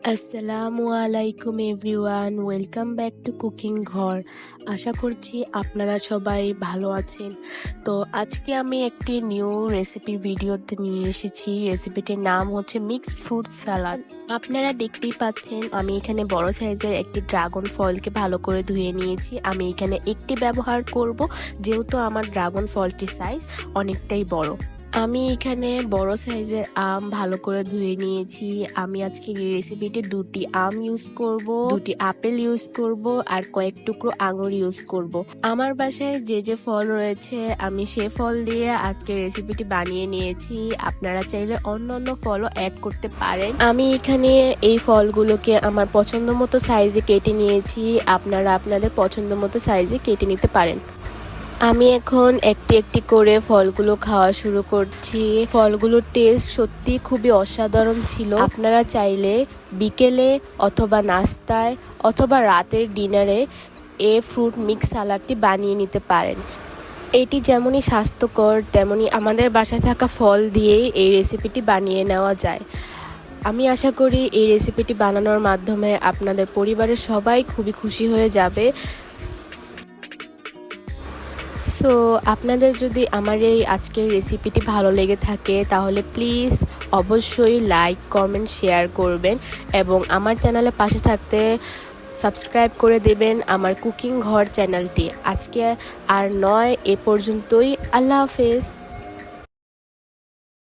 আসসালামু আলাইকুম everyone welcome back to cooking ঘর আশা করছি আপনারা সবাই ভালো আছেন। তো আজকে আমি একটি নিউ রেসিপির ভিডিওতে নিয়ে এসেছি। রেসিপিটির নাম হচ্ছে মিক্সড ফ্রুট সালাদ আপনারা দেখতেই পাচ্ছেন, আমি এখানে বড় সাইজের একটি ড্রাগন ফলকে ভালো করে ধুয়ে নিয়েছি। আমি এখানে একটি ব্যবহার করব, যেহেতু আমার ড্রাগন ফলটির সাইজ অনেকটাই বড়। আমি এখানে বড় সাইজের আম ভালো করে ধুয়ে নিয়েছি। আমি আজকে রেসিপিতে দুটি আম ইউজ করব, দুটি আপেল ইউজ করব আর কয়েক টুকরো আঙুর ইউজ করব। আমার বাসায় যে যে ফল রয়েছে, আমি সে ফল দিয়ে আজকে রেসিপিটি বানিয়ে নিয়েছি। আপনারা চাইলে অন্য অন্য ফলও অ্যাড করতে পারেন। আমি এখানে এই ফলগুলোকে আমার পছন্দ মতো সাইজে কেটে নিয়েছি। আপনারা আপনাদের পছন্দ মতো সাইজে কেটে নিতে পারেন। আমি এখন একটি একটি করে ফলগুলো খাওয়া শুরু করছি। ফলগুলোর টেস্ট সত্যি খুবই অসাধারণ ছিল। আপনারা চাইলে বিকেলে অথবা নাস্তায় অথবা রাতের ডিনারে এ ফ্রুট মিক্স সালাডটি বানিয়ে নিতে পারেন। এটি যেমনই স্বাস্থ্যকর তেমনি আমাদের বাসায় থাকা ফল দিয়েই এই রেসিপিটি বানিয়ে নেওয়া যায়। আমি আশা করি এই রেসিপিটি বানানোর মাধ্যমে আপনাদের পরিবারের সবাই খুবই খুশি হয়ে যাবে। সো আপনাদের যদি আমার এই আজকের রেসিপিটি ভালো লেগে থাকে, তাহলে প্লিজ অবশ্যই লাইক কমেন্ট শেয়ার করবেন এবং আমার চ্যানেলে পাশে থাকতে সাবস্ক্রাইব করে দেবেন আমার কুকিং ঘর চ্যানেলটি আজকে আর নয়, এ পর্যন্তই। আল্লাহ হাফেজ।